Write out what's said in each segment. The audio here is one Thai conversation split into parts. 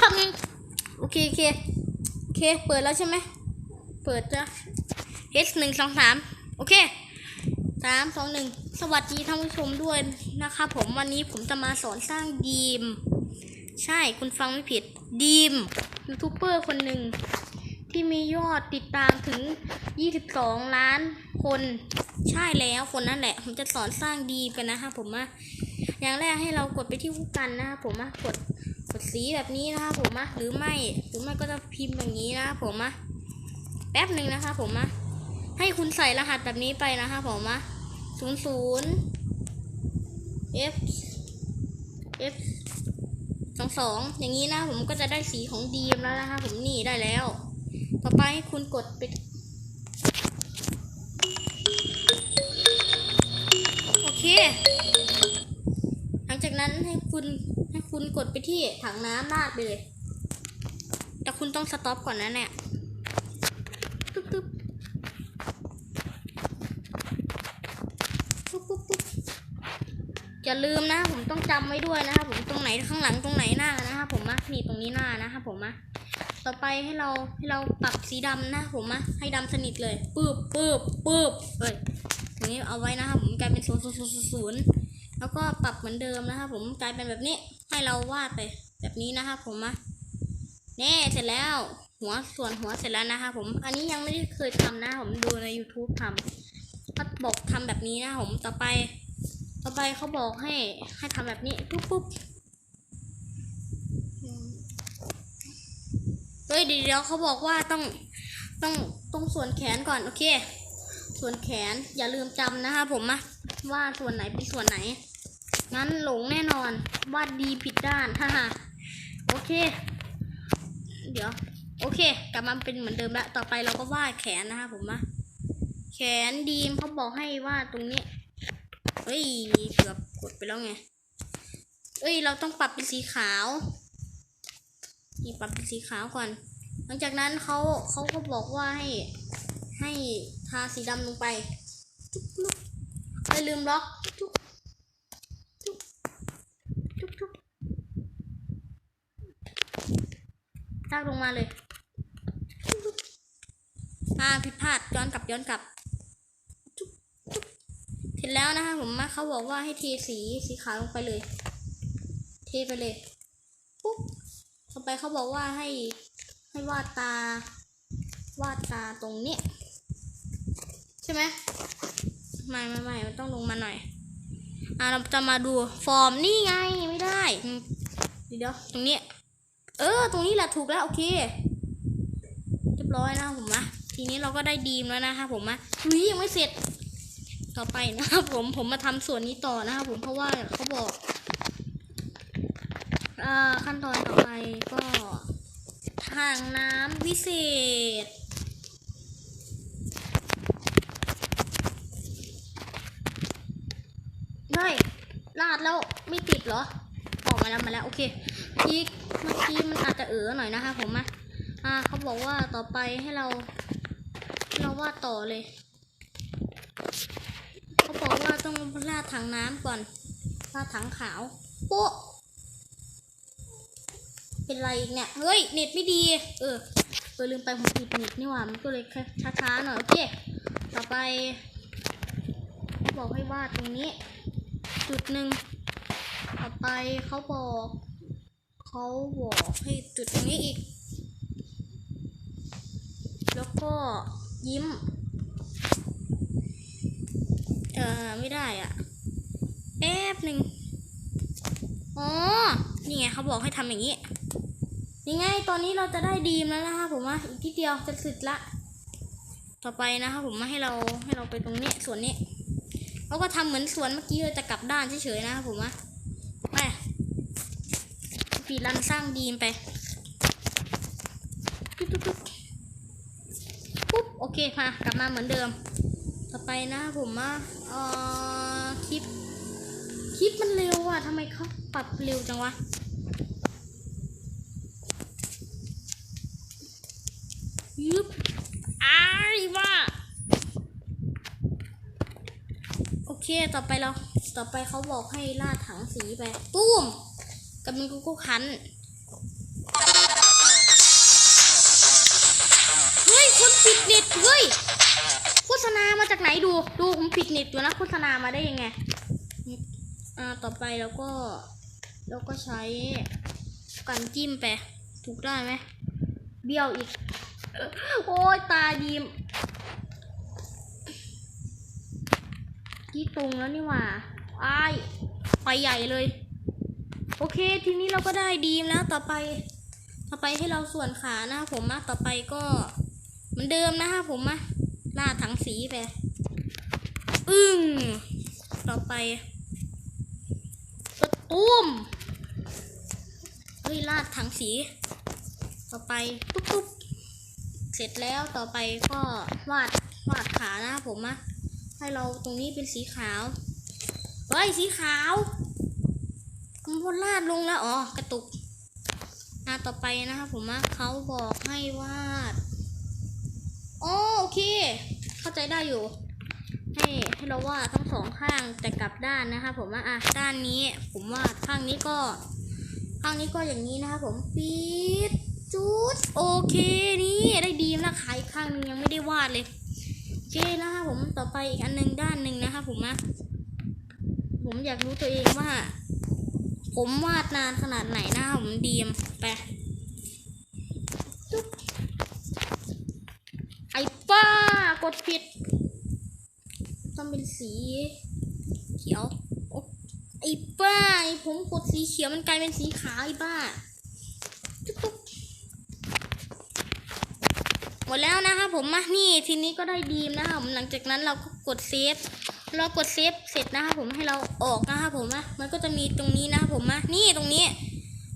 ทำยังโอเคโอเคโอเค เปิดแล้วใช่ไหม เปิดจ้ะ H หนึ่งสองสามโอเคสามสองหนึ่งสวัสดีท่านผู้ชมด้วยนะคะผมวันนี้ผมจะมาสอนสร้างดีม ใช่คุณฟังไม่ผิดดีมยูทูบเบอร์คนหนึ่งที่มียอดติดตามถึง 22 ล้านคน ใช่แล้วคนนั้นแหละ ผมจะสอนสร้างดีมกันนะคะผมอะ อย่างแรกให้เรากดไปที่ผู้กันนะคะผมอะกดกดสีแบบนี้นะคะผมอะหรือไม่หรือไม่ก็จะพิมพ์อย่างนี้นะคะผมอะแป๊บหนึ่งนะคะผมอะให้คุณใส่รหัสแบบนี้ไปนะคะผมอะศูนย์ศูนย์ f f สองสองอย่างนี้นะผมก็จะได้สีของดีมแล้วนะคะผมนี่ได้แล้ว ต่อไปให้คุณกดไปโอเค ให้คุณให้คุณกดไปที่ถังน้ำราดไปเลย แต่คุณต้องสต็อปก่อนนะเนี่ยตึ๊บตึ๊บปุ๊บปุ๊บปุ๊บอย่าลืมนะ ผมต้องจำไว้ด้วยนะครับผมตรงไหนข้างหลังตรงไหนหน้านะครับผมอะนี่ตรงนี้หน้านะครับผมอะต่อไปให้เราให้เราปรับสีดำนะผมอะให้ดำสนิทเลยปืบปืบปืบเฮ้ยอย่างนี้เอาไว้นะครับผมกลายเป็นศูนย์ศูนย์ศูนย์ แล้วก็ปรับเหมือนเดิมนะครับผมกลายเป็นแบบนี้ ให้เราวาดไปแบบนี้นะครับผมอะแน่เสร็จแล้ว หัวส่วนหัวเสร็จแล้วนะคะผม อันนี้ยังไม่ได้เคยทำนะผมดูใน YouTube ทำเขาบอกทำแบบนี้นะผมต่อไป ต่อไปเขาบอกให้ให้ทำแบบนี้ปุ๊บปุ๊บเฮ้ยเดี๋ยวเดียวเขาบอกว่าต้องต้องต้องส่วนแขนก่อนโอเค ส่วนแขนอย่าลืมจำนะคะผมอะว่าส่วนไหนเป็นส่วนไหน งั้นหลงแน่นอนวาดดีผิดด้านฮ่าฮ่าโอเค เดี๋ยว โอเค กลับมาเป็นเหมือนเดิมแล้ว ต่อไปเราก็วาดแขนนะคะผมอะแขนดีมเขาบอกให้วาดตรงนี้ เฮ้ย เกือบกดไปแล้วไง เอ้ย เราต้องปรับเป็นสีขาว นี่ปรับเป็นสีขาวก่อน หลังจากนั้นเขาเขาก็บอกว่าให้ให้ทาสีดำลงไปไม่ลืมล็อกจุ๊บจุ๊บจุ๊บจุ๊บ ลากลงมาเลยจุ๊บจุ๊บอ่าผิดพลาดย้อนกลับย้อนกลับเสร็จแล้วนะคะผมมาเขาบอกว่าให้เทสีสีขาวลงไปเลย เทไปเลยปุ๊บต่อไปเขาบอกว่าให้ให้วาดตาวาดตาตรงนี้ใช่ไหมไม่ไม่ไม่มันต้องลงมาหน่อย อะเราจะมาดูฟอร์มนี่ไงไม่ได้เดี๋ยวตรงนี้ เออ ตรงนี้แหละถูกแล้วโอเค เรียบร้อยนะผมนะทีนี้เราก็ได้ดีมแล้วนะคะผมนะเฮ้ยยังไม่เสร็จ ต่อไปนะครับผมผมมาทำส่วนนี้ต่อนะครับผมเพราะว่าเขาบอกอขั้นตอนต่อไปก็ทางน้ำวิเศษ ได้ลาดแล้วไม่ติดเหรอ มาแล้วมาแล้วโอเคทีเมื่อกี้มันอาจจะเออหน่อยนะคะผมมาอ่าเขาบอกว่าต่อไปให้เรา เราวาดต่อเลยเขาบอกว่าต้องราดถังน้ำก่อนราดถังขาวโป๊ะเป็นไรอีกเนี่ยเฮ้ยเน็ตไม่ดี เออเออลืมไปผมปิดเน็ตนี่หว่ามันก็เลยช้าๆหน่อยโอเคต่อไป บอกให้วาดตรงนี้ จุดหนึ่ง ต่อไปเขาบอกเขาบอกให้จุดตรงนี้อีก แล้วก็ยิ้ม เออไม่ได้อะแป๊บหนึ่งอ๋อ นี่ไงเขาบอกให้ทำอย่างนี้นี่ไงตอนนี้เราจะได้ดีมแล้วนะคะผมว่าอีกทีเดียวจะสร็จละ ต่อไปนะคะผมมาให้เราให้เราไปตรงนี้ส่วนนี้เราก็ทำเหมือนส่วนเมื่อกี้เราจะกลับด้านเฉยๆนะคะผมว่า ปีรันสร้างดีมไปปุ๊บปุ๊บปุ๊บบโอเคมากลับมาเหมือนเดิม ต่อไปนะผมว่าเอ่อคลิปคลิปมันเร็วอะทำไมเขาปรับเร็วจังวะยึบอ้ายว่าโอเค ต่อไปเรา ต่อไปเขาบอกให้ลาดถังสีไปตุ้ม กับมันกูก็คันเฮ้ยคนปิดเน็ตเฮ้ยโฆษณามาจากไหนดูดูผมปิดเน็ตอยู่นะโฆษณามาได้ยังไงอ่าต่อไปเราก็เราก็ใช้กันจิ้มไปถูกได้ไหมเบี้ยวอีก โอ้ยตาดีมกี่ตรงแล้วนี่หว่าอ้ายไปใหญ่เลย โอเค ทีนี้เราก็ได้ดีมแล้วต่อไป ต่อไปให้เราส่วนขานะครับผมนะต่อไปก็เหมือนเดิมนะครับผมนะลาดถังสีไปอึ้งต่อไปกระตุ้มเฮ้ยลาดถังสี ต่อไปปุ๊บปุ๊บเสร็จแล้วต่อไปก็วาดวาดขานะครับผมนะให้เราตรงนี้เป็นสีขาวเฮ้ยสีขาว มันพลาดลงแล้วอ๋อกระตุกอ่าต่อไปนะครับผมว่าเขาบอกให้วาดอ๋อโอเค เข้าใจได้อยู่ ให้ให้เราวาดทั้งสองข้างแต่กลับด้านนะครับผมว่าอะด้านนี้ ผมวาดข้างนี้ก็ ข้างนี้ก็อย่างนี้นะครับผมปีดจุดโอเคนี่ได้ดีนะขายข้างนึงยังไม่ได้วาดเลยโอเคนะครับผมต่อไปอีกอันหนึ่งด้านหนึ่งนะครับผมนะผมอยากรู้ตัวเองว่า ผมวาดนานขนาดไหนน้าผมดีมไปไอ้ป้ากดผิด ต้องเป็นสีเขียวไอ้ป้าไอ้ผมกดสีเขียวมันกลายเป็นสีขาวไอ้ป้าจุ๊บจุ๊บหมดแล้วนะคะผมมานี่ทีนี้ก็ได้ดีมนะคะผมหลังจากนั้นเราก็กดเซฟ เรากดเซฟเสร็จนะคะผมให้เราออกนะคะผมนะมันก็จะมีตรงนี้นะคะผมนะนี่ตรงนี้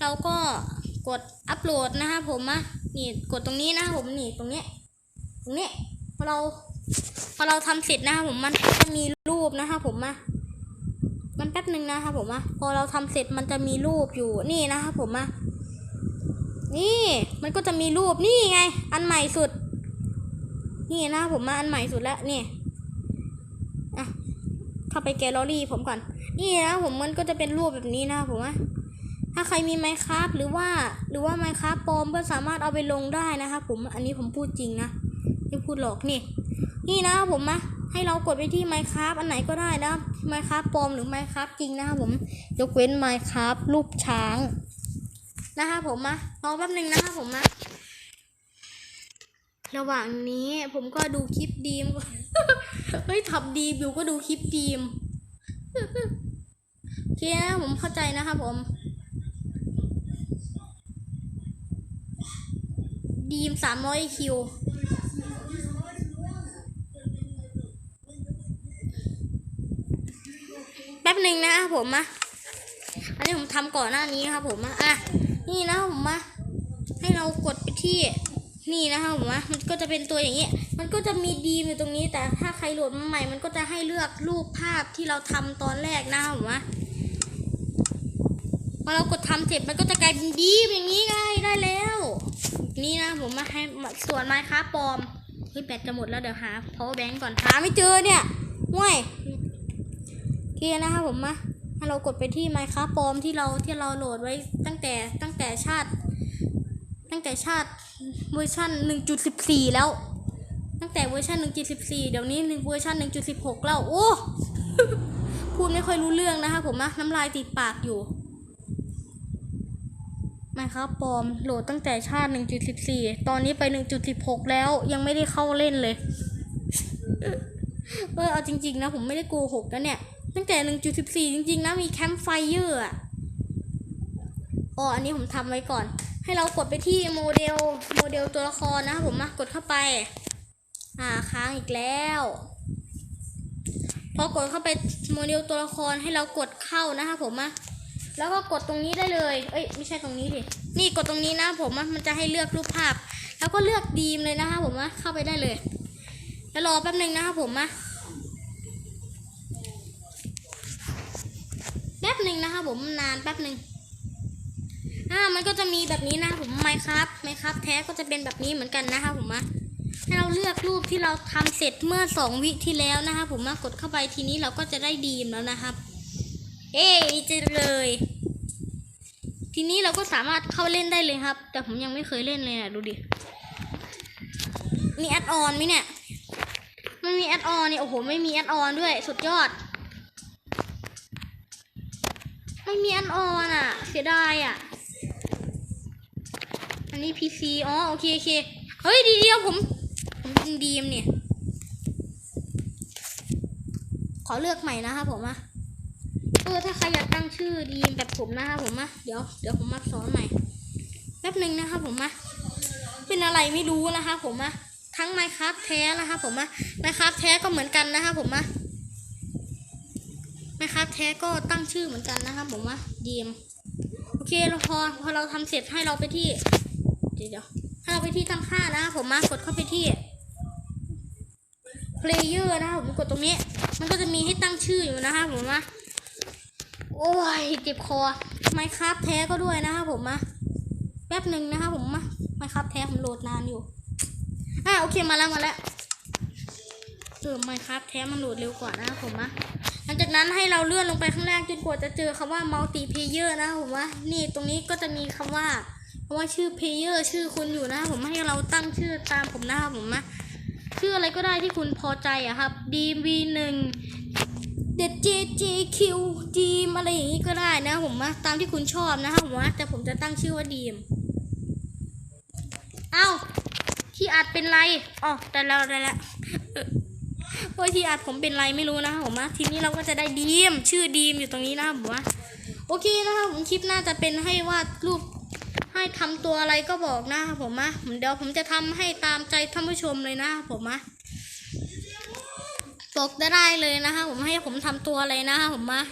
เราก็กดอัปโหลดนะคะผมนะนี่กดตรงนี้นะคะผมนี่ตรงนี้ตรงนี้พอเราพอเราทำเสร็จนะคะผมมันจะมีรูปนะคะผมนะมันแป๊บหนึ่งนะคะผมนะพอเราทำเสร็จมันจะมีรูปอยู่นี่นะคะผมนะนี่มันก็จะมีรูปนี่ไง อันใหม่สุด นี่นะคะผมมาอันใหม่สุดแล้วนี่ เข้าไปแกลเลอรี่ผมก่อน นี่นะผมมันก็จะเป็นรูปแบบนี้นะผมว่าถ้าใครมีไมค์ครับหรือว่าหรือว่าไมค์ครับปลอมก็สามารถเอาไปลงได้นะครับผมอันนี้ผมพูดจริงนะไม่พูดหลอกนี่ นี่นะผมนะให้เรากดไปที่ไมค์ครับอันไหนก็ได้นะไมค์ครับปลอมหรือไมค์ครับจริงนะครับผมยกเว้นไมค์ครับรูปช้างนะครับผมนะรอแป๊บหนึงนะครับผมนะระหว่างนี้ผมก็ดูคลิปดีม เฮ้ยทับดีมอยู่ก็ดูคลิปดีมโอเคนะผมเข้าใจนะครับผม ดีมสามร้อยคิวแป๊บหนึ่งนะครับผมมาอันนี้ผมทำก่อนหน้านี้นะครับผมมาอะนี่นะครับผมมาให้เรากดไปที่นี่นะคะผมว่ามันก็จะเป็นตัวอย่างนี้ย มันก็จะมีดีมอยู่ตรงนี้ แต่ถ้าใครโหลดมาใหม่ มันก็จะให้เลือกรูปภาพที่เราทำตอนแรกนะคะผมว่าพอเรากดทำเสร็จมันก็จะกลายเป็นดีมอย่างนี้ไงได้แล้ว นี่นะผมมาให้ส่วนไม้ค้าปลอมเฮ้ยแบตจะหมดแล้วเดี๋ยวหา power bank ก่อนหาไม่เจอเนี่ยห่วยโอเคนะคะผมมาให้เรากดไปที่ไม้ค้าปลอมที่เราที่เราโหลดไว้ตั้งแต่ตั้งแต่ชาติ ตั้งแต่ชาติเวอร์ชัน1.14 แล้ว ตั้งแต่เวอร์ชัน1.14 เดี๋ยวนี้เวอร์ชัน1.16 แล้ว โอ้ พูดไม่ค่อยรู้เรื่องนะคะผมนะน้ำลายติดปากอยู่ไมาครับปอมโหลดตั้งแต่ชาติ 1.14 ตอนนี้ไป 1.16 แล้วยังไม่ได้เข้าเล่นเลยเออเอาจริง ๆ นะ ผมไม่ได้โกหกนะเนี่ย ตั้งแต่ 1.14 จริง ๆ นะ มีแคมป์ไฟเยอร์อะอ๋ออันนี้ผมทำไว้ก่อน ให้เรากดไปที่โมเดล โมเดลตัวละครนะครับผมมากดเข้าไป อ่าค้างอีกแล้ว พอกดเข้าไปโมเดลตัวละครให้เรากดเข้านะครับผมอะแล้วก็กดตรงนี้ได้เลย เอ้ยไม่ใช่ตรงนี้ดิ นี่กดตรงนี้นะผมอะมันจะให้เลือกรูปภาพ แล้วก็เลือกดีมเลยนะครับผมอะเข้าไปได้เลย แล้วรอแป๊บหนึ่งนะครับผมอะแป๊บหนึ่งนะครับผมนานแป๊บหนึ่งอ่ามันก็จะมีแบบนี้นะผมไมครับไมครับแท้ก็จะเป็นแบบนี้เหมือนกันนะคะผมอะ ให้เราเลือกรูปที่เราทำเสร็จเมื่อสองวิที่แล้วนะคะผมมากดเข้าไปทีนี้เราก็จะได้ดีมแล้วนะครับ เอจะเลย ทีนี้เราก็สามารถเข้าเล่นได้เลยครับ แต่ผมยังไม่เคยเล่นเลยอะดูดิมีแอดออนไหมเนี่ยไม่มีแอดออนเนี่ยโอ้โหไม่มีแอดออนด้วยสุดยอด ไม่มีแอดออนอะ เสียดายอะ อันนี้ PC อ๋อโอเคโอเค เฮ้ยดีเดียวผม ยิงดีมเนี่ย ขอเลือกใหม่นะครับผมอะเออถ้าใครอยากตั้งชื่อดีมแบบผมนะครับผมอะเดี๋ยวเดี๋ยวผมมาสอนใหม่แป๊บหนึ่งนะครับผมอะเป็นอะไรไม่รู้นะคะผมอะทั้ง Minecraft แท้นะคะผมอะ Minecraft แท้ก็เหมือนกันนะคะผมอะ Minecraft แท้ก็ตั้งชื่อเหมือนกันนะคะผมอะดีมโอเคเราพอพอเราทำเสร็จให้เราไปที่เดี๋ยวเดี๋ยวให้เราไปที่ตั้งค่านะครับผมมากดเข้าไปที่ player นะครับผมกดตรงนี้ มันก็จะมีให้ตั้งชื่ออยู่นะครับผมมาโอ้ยเจ็บคอไมครับแท้ก็ด้วยนะครับผมมาแป๊บหนึ่งนะครับผมมาไมครับแท้ผมโหลดนานอยู่อะโอเคมาแล้วมาแล้วเออไมครับแท้มันโหลดเร็วกว่านะครับผมมาหลังจากนั้นให้เราเลื่อนลงไปข้างล่างจนกว่าจะเจอคำว่า multi player นะครับผมว่านี่ตรงนี้ก็จะมีคำว่าคำว่าชื่อ player ชื่อคุณอยู่นะครับผมให้เราตั้งชื่อตามผมนะครับผมมา ชื่ออะไรก็ได้ที่คุณพอใจอะครับ DV หนึ่งเด็ด JJQ ดีมอะไรอย่างนี้ก็ได้นะผมว่าตามที่คุณชอบนะครับผมว่าแต่ผมจะตั้งชื่อว่าดีมเอ้าที่อัดเป็นไรอ๋อแต่แล้วได้แล้วเออโอ้ยที่อัดผมเป็นไรไม่รู้นะครับผมว่าทีนี้เราก็จะได้ดีมชื่อดีมอยู่ตรงนี้นะครับผมว่าโอเคนะครับผมคลิปน้าจะเป็นให้วาดรูป ให้ทำตัวอะไรก็บอกนะครับผมอะเดี๋ยวผมจะทำให้ตามใจท่านผู้ชมเลยนะครับผมอะบอกได้เลยนะคะผมให้ผมทำตัวอะไรนะคะผมอะ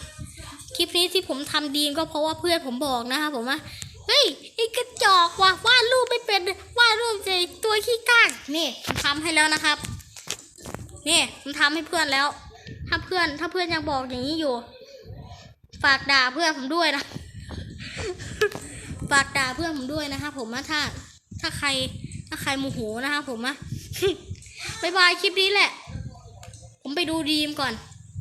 คลิปนี้ที่ผมทำดีก็เพราะว่าเพื่อนผมบอกนะคะผมว่าเฮ้ยไอ้กระจอกว่ะวาดรูปไม่เป็นวาดรูปใจตัวขี้ก้างนี่ผมทำให้แล้วนะครับนี่ผมทำให้เพื่อนแล้ว ถ้าเพื่อนถ้าเพื่อนยังบอกอย่างนี้อยู่ ฝากด่าเพื่อนผมด้วยนะ ฝากด่าเพื่อนผมด้วยนะคะผมว่าถ้า ถ้าใคร ถ้าใครโมโหนะคะผมอะบายบายคลิปนี้แหละ ผมไปดูดีมก่อน